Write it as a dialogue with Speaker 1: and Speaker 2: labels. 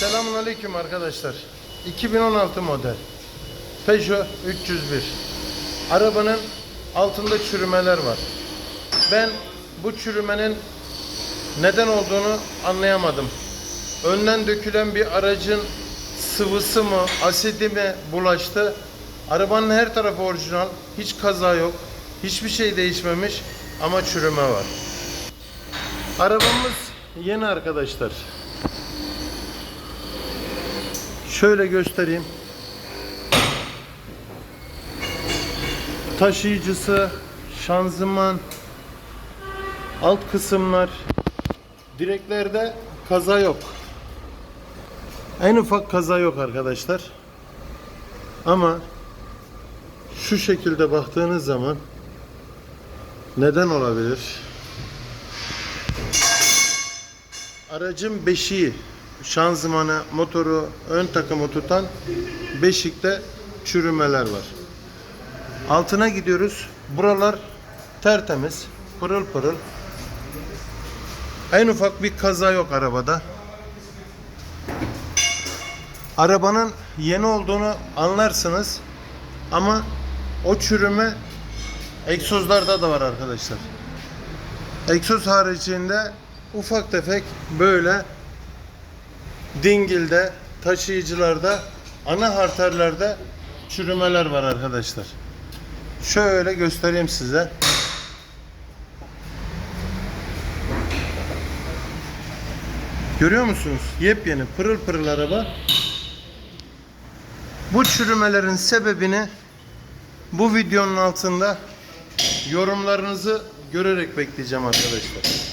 Speaker 1: Selamun Aleyküm arkadaşlar. 2016 model Peugeot 301. Arabanın altında çürümeler var. Ben bu çürümenin neden olduğunu anlayamadım. Önden dökülen bir aracın sıvısı mı, asidi mi bulaştı? Arabanın her tarafı orijinal, hiç kaza yok, hiçbir şey değişmemiş ama çürüme var. Arabamız yeni arkadaşlar. Şöyle göstereyim. Taşıyıcısı, şanzıman, alt kısımlar, direklerde kaza yok. En ufak kaza yok arkadaşlar. Ama şu şekilde baktığınız zaman neden olabilir? Aracın beşiği, şanzımanı, motoru, ön takımı tutan beşikte çürümeler var. Altına gidiyoruz. Buralar tertemiz, pırıl pırıl. En ufak bir kaza yok arabada. Arabanın yeni olduğunu anlarsınız ama o çürüme egzozlarda da var arkadaşlar. Egzoz haricinde ufak tefek böyle dingilde, taşıyıcılarda, ana harterlerde çürümeler var arkadaşlar. Şöyle göstereyim size. Görüyor musunuz? Yepyeni pırıl pırıl araba. Bu çürümelerin sebebini bu videonun altında yorumlarınızı görerek bekleyeceğim arkadaşlar.